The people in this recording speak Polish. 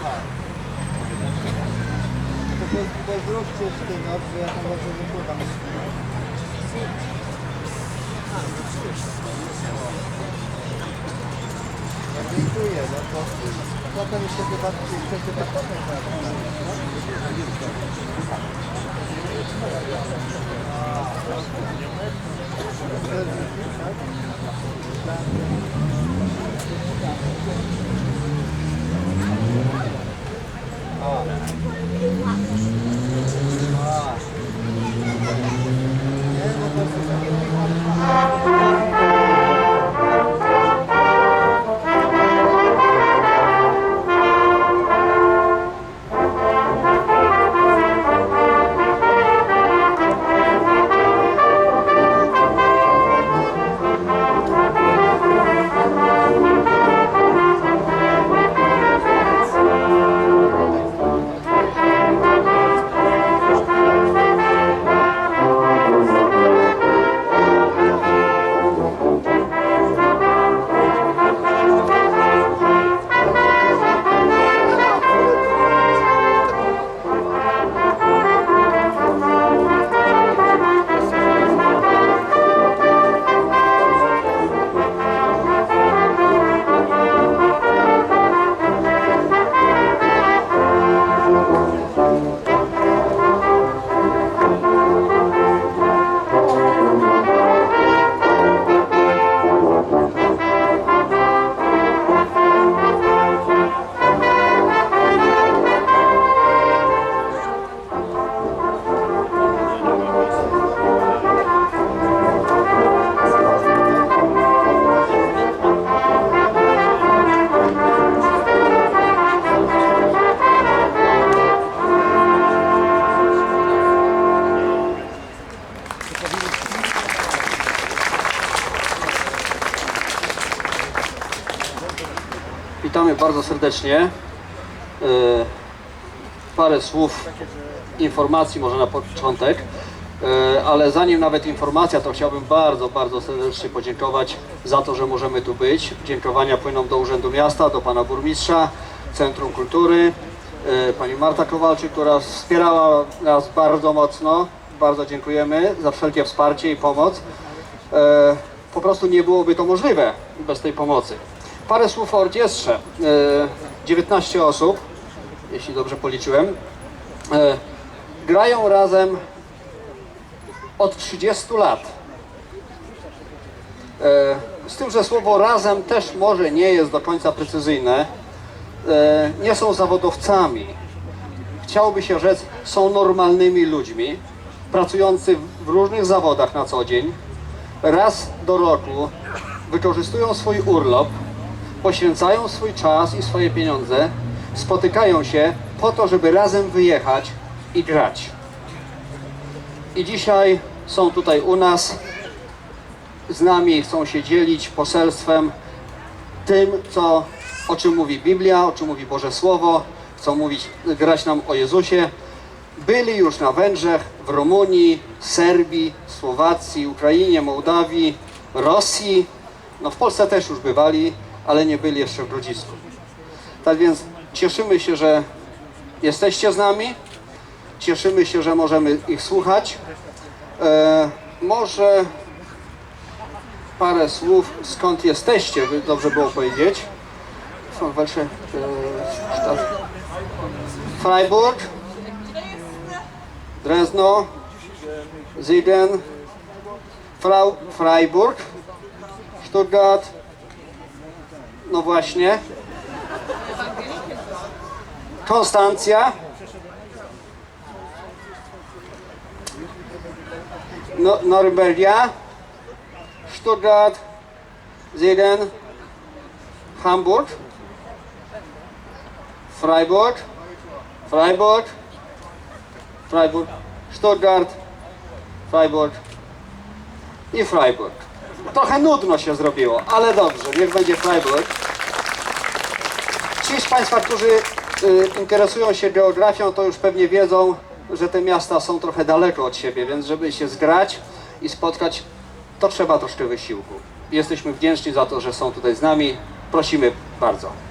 To po prostu zróbcie z tym, że ja tam bardzo wypływam. No, dziękuję, no to potem jeszcze chyba, jeszcze chyba potem. Witamy bardzo serdecznie. E, Parę słów informacji może na początek, E, ale zanim nawet informacja, to chciałbym bardzo, bardzo serdecznie podziękować za to, że możemy tu być. Dziękowania płyną do Urzędu Miasta, do Pana Burmistrza, Centrum Kultury, e, Pani Marta Kowalczyk, która wspierała nas bardzo mocno. Bardzo dziękujemy za wszelkie wsparcie i pomoc. Po prostu nie byłoby to możliwe bez tej pomocy. Parę słów o orkiestrze. E, 19 osób, jeśli dobrze policzyłem. E, Grają razem od 30 lat. E, Z tym, że słowo razem też może nie jest do końca precyzyjne. E, Nie są zawodowcami. Chciałoby się rzec, są normalnymi ludźmi, pracujący w różnych zawodach na co dzień. Raz do roku wykorzystują swój urlop, poświęcają swój czas i swoje pieniądze, spotykają się po to, żeby razem wyjechać i grać. I dzisiaj są tutaj u nas, z nami chcą się dzielić poselstwem tym, co, o czym mówi Biblia, o czym mówi Boże Słowo, chcą mówić, grać nam o Jezusie. Byli już na Węgrzech, w Rumunii, Serbii, Słowacji, Ukrainie, Mołdawii, Rosji. No w Polsce też już bywali, ale nie byli jeszcze w Grodzisku. Tak więc cieszymy się, że jesteście z nami. Cieszymy się, że możemy ich słuchać. E, może parę słów, skąd jesteście, by dobrze było powiedzieć. Von welche e? Freiburg, Dresno, Siegen, Freiburg, Stuttgart, no właśnie, Konstancja, no, Stuttgart, Siegen, Hamburg, Freiburg, Freiburg, Freiburg, Stuttgart, Freiburg. I Freiburg. Trochę nudno się zrobiło, ale dobrze, niech będzie Freiburg. Ci z Państwa, którzy y, interesują się geografią, to już pewnie wiedzą, że te miasta są trochę daleko od siebie, więc żeby się zgrać i spotkać, to trzeba troszkę wysiłku. Jesteśmy wdzięczni za to, że są tutaj z nami. Prosimy bardzo.